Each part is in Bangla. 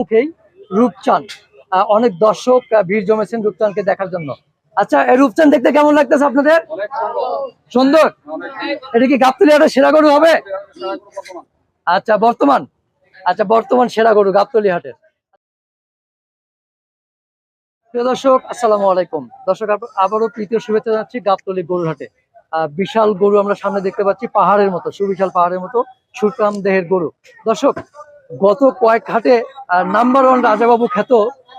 মুখেই রূপচাঁদ। আহ, অনেক দর্শক ভিড় জমেছেন রূপচাঁদকে দেখার জন্য। আচ্ছা এই রূপচাঁদ দেখতে কেমন লাগতেছে আপনাদের? সুন্দর? এটা কি গাবতলি হাটের সেরা গরু হবে? আচ্ছা বর্তমান। আচ্ছা বর্তমান সেরা গরু গাবতলি হাটের প্রিয় দর্শক আসসালামু আলাইকুম। দর্শক আব- আবারও তৃতীয় শুভেচ্ছা জানাচ্ছি গাবতলি গরুর হাটে আহ, বিশাল গরু আমরা সামনে দেখতে পাচ্ছি পাহাড়ের মতো সুবিশাল পাহাড়ের মতো সুরকাম দেহের গরু। দর্শক গত কয়েক হাটে নাম্বার ওয়ান রাজাবাবু খ্যাত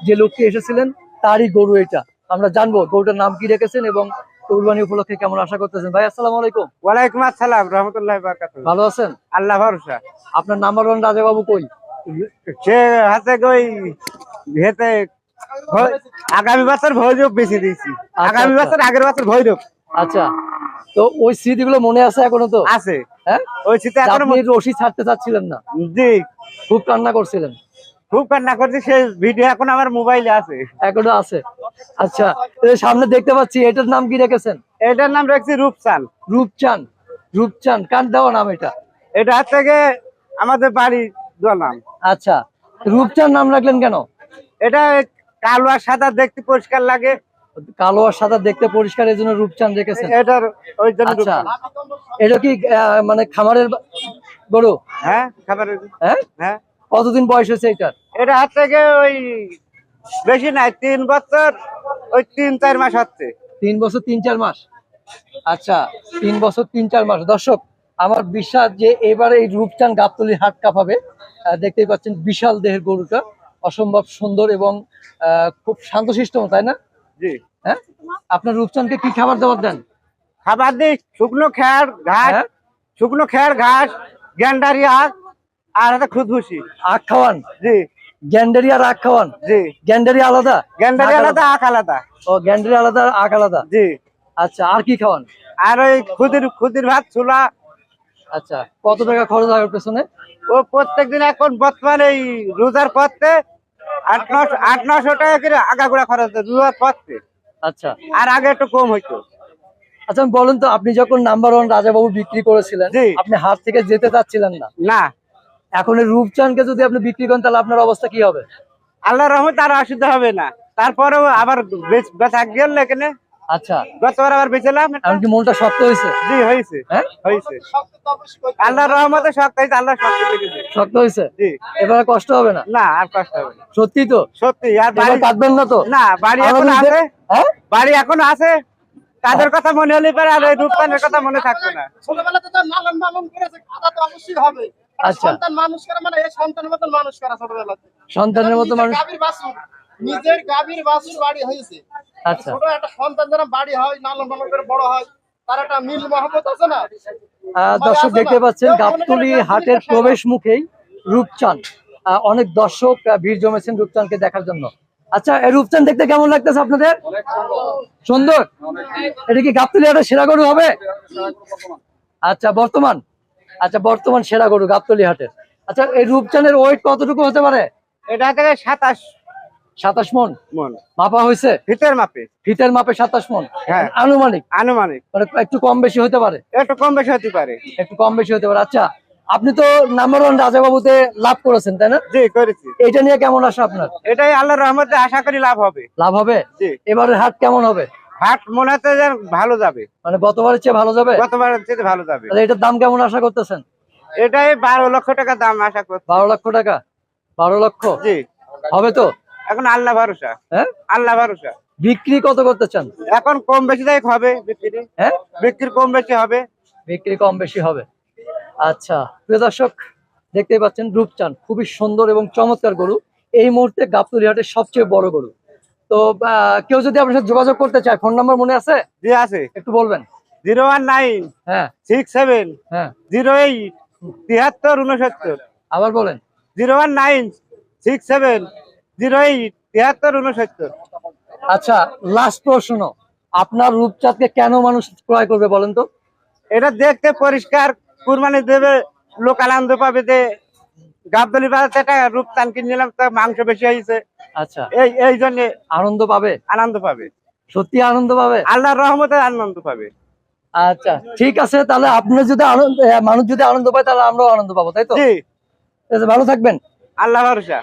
যে লোকটি এসেছিলেন তারই গরু এটা। আমরা জানব গরুটার নাম কি রেখেছেন এবং কুরবানি উপলক্ষে কেমন আশা করতেছেন। ভাই আসসালামু আলাইকুম। ওয়ালাইকুম আসসালাম রহমতুল্লাহ ভালো আছেন? আল্লাহ ভরসা। আপনার নাম্বার ওয়ান রাজাবাবু কই? সে হাতে কই হেতে আগামী বছর ভৈরব বেশি দিয়েছি। আগামী আচ্ছা। বছর আগের বছর ভৈরব। আচ্ছা তো ওই স্মৃতিগুলো মনে আছে এখনও তো? আছে। হ্যাঁ? ওই শীতে এখন রশি ছাড়তে চাচ্ছিলেন না। জি। খুব কান্না করছিলেন। খুব কান্না করছি সেই ভিডিও এখন আমার মোবাইলে আছে। এখনও আছে। আচ্ছা সামনে দেখতে পাচ্ছি এটার নাম কি রেখেছেন? এটার নাম রাখছি রূপসান রূপচান রূপচান কার দেওয়া নাম এটা। এটা থেকে আমাদের বাড়ি দেওয়া নাম। আচ্ছা রূপচান নাম রাখলেন কেন? এটা কালো আর সাদা দেখতে পরিষ্কার লাগে। কালো আর সাদা দেখতে পরিষ্কার এই জন্য রূপচান রেখেছেন। এটার ওই জন্য আচ্ছা এটা কি মানে খামারের গরু? হ্যাঁ হ্যাঁ? হ্যাঁ। কতদিন বয়স হয়েছে এটার এটা হাত থেকে ওই বেশি নাই তিন বছর ওই তিন চার মাস হচ্ছে। তিন বছর তিন চার মাস? আচ্ছা তিন বছর তিন চার মাস। দর্শক আমার বিশ্বাস যে এবারে এই রূপচান গাবতলি হাট কাঁপাবে। দেখতেই পাচ্ছেন বিশাল দেহের গরুটা। অসম্ভব সুন্দর এবং আহ, খুব শান্তশিষ্ট তাই না? জি। হ্যাঁ? আপনার রূপচানকে কি খাবার দাবার দেন? খাবার দিই শুকনো খেয়ার ঘাস হ্যাঁ? শুকনো খেয়ার ঘাস গ্যান্ডারি আখ আর হাতে খুদভুসি আখ খাওয়ান? জি। গ্যান্ডারি আর আখ খাওয়ান? জি। গ্যান্ডারি আলাদা? গ্যান্ডারি আলাদা আখ আলাদা। ও গ্যান্ডারি আলাদা আখ আলাদা? জি। আচ্ছা আর কি খাওয়ান? আর ওই খুদির খুদির ভাত চুলা আচ্ছা কত টাকা খরচ হয় ওর পেছনে? ও প্রত্যেক দিন এখন বর্তমানে এই রোজার পথে আট নশো আট নশো টাকা করে আগাগোড়া খরচ দু আচ্ছা। আর আগে একটু কম হইতো। আচ্ছা বলুন তো আপনি যখন নাম্বার ওয়ান রাজাবাবু বিক্রি করেছিলেন আপনি হাত থেকে যেতে চাচ্ছিলেন না? না। এখন রূপচানকে যদি আপনি বিক্রি করেন তাহলে আপনার অবস্থা কি হবে? আল্লাহ রহমত আর অসুবিধা হবে না। তারপরেও আবার বেচ- বেচা গেল এখানে আচ্ছা। গতবার আবার বেচলাম এমনকি মনটা শক্ত হয়েছে। জি হয়েছে। হ্যাঁ? হয়েছে। আল্লাহ রহমতে শক্ত হয়েছে আল্লাহ শক্ত দিয়েছে। শক্ত হয়েছে? জি। এবারে কষ্ট হবে না? না আর কষ্ট হবে না। সত্যি তো? সত্যি আর বাড়ি না তো? না বাড়ি এখন আছে। হ্যাঁ? বাড়ি এখন আছে। তাদের কথা মনে হলে পারে আর এই রূপপানের কথা মনে থাকবে না। ছোটবেলাতে তো লালন পালন করেছে খাওয়া তো অবশ্যই হবে। আচ্ছা। সন্তান মানুষ করা মানে এই সন্তানের মতন মানুষ করা ছোটবেলাতে। সন্তানের মতো মানুষ নিজের গাভীর বাছুর বাড়ি হয়েছে। আচ্ছা। ছোট একটা সন্তান যারা বাড়ি হয় লালন পালন করে বড় হয় তার একটা মিল মহব্বত আছে না? দর্শক দেখতে পাচ্ছেন গাবতলি হাটের প্রবেশ মুখেই রূপচান আহ, অনেক দর্শক ভিড় জমেছেন রূপচানকে দেখার জন্য। আচ্ছা এই রূপচান দেখতে কেমন লাগতেছে আপনাদের? সুন্দর। এটা কি গাবতলি হাটের সেরা গরু হবে? আচ্ছা বর্তমান। আচ্ছা বর্তমান সেরা গরু গাবতলি হাটের। আচ্ছা এই রূপচানের ওয়েট কতটুকু হতে পারে? এটা থেকে সাতাশ। সাতাশ মন? মাপা হয়েছে? ফিতের মাপে। ফিতের মাপে সাতাশ মন। হ্যাঁ। আনুমানিক? আনুমানিক। মানে একটু কম বেশি হতে পারে? একটু কম বেশি হতে পারে। একটু কম বেশি হতে পারে। আচ্ছা আপনি তো নাম্বার ওয়ান রাজাবাবুতে লাভ করেছেন তাই না? জি করেছি। এটা নিয়ে কেমন আসে আপনার? এটাই আল্লাহর রহমতে আশা করি লাভ হবে। লাভ হবে? এবারের হাট কেমন হবে? হাট মনে হচ্ছে যে ভালো যাবে। মানে গতবারের চেয়ে ভালো যাবে? গতবার চেয়ে ভালো যাবে। তাহলে এটার দাম কেমন আশা করতেছেন? এটাই বারো লক্ষ টাকা দাম আশা করছি। বারো লক্ষ টাকা? বারো লক্ষ? জি। হবে তো? এখন আল্লাহ ভরসা। হ্যাঁ? আল্লাহ ভরসা। বিক্রি কত করতে চান? এখন কম বেশি দায়ক হবে বিক্রি। হ্যাঁ? বিক্রি কম বেশি হবে। বিক্রি কম বেশি হবে। আচ্ছা প্রিয় দর্শক দেখতেই পাচ্ছেন রূপচান খুবই সুন্দর এবং চমৎকার গরু। এই মুহূর্তে গাবতলি হাটের সবচেয়ে বড় গরু। তো কেউ যদি আপনার সাথে যোগাযোগ করতে চায় ফোন নাম্বার মনে আছে? জি আছে। একটু বলবেন। জিরো ওয়ান নাইন হ্যাঁ। সিক্স সেভেন হ্যাঁ। জিরো এইট তিয়াত্তর উনসত্তর আবার বলেন। Zero one nine six seven zero eight তিয়াত্তর উনসত্তর আচ্ছা লাস্ট প্রশ্ন। আপনার রূপচাঁদকে কেন মানুষ ক্রয় করবে বলেন তো? এটা দেখতে পরিষ্কার কুরবানি দেবে লোক আনন্দ পাবে যে গাবদলি বাজার থেকে রূপতান কিনে নিলাম তা মাংস বেশি হয়েছে। আচ্ছা। এই এই জন্য আনন্দ পাবে? আনন্দ পাবে। সত্যি আনন্দ পাবে? আল্লাহর রহমতে আনন্দ পাবে। আচ্ছা ঠিক আছে তাহলে আপনি যদি আনন্দ মানুষ যদি আনন্দ পায় তাহলে আমরাও আনন্দ পাবো তাই তো? ভালো থাকবেন। আল্লাহ ভরসা।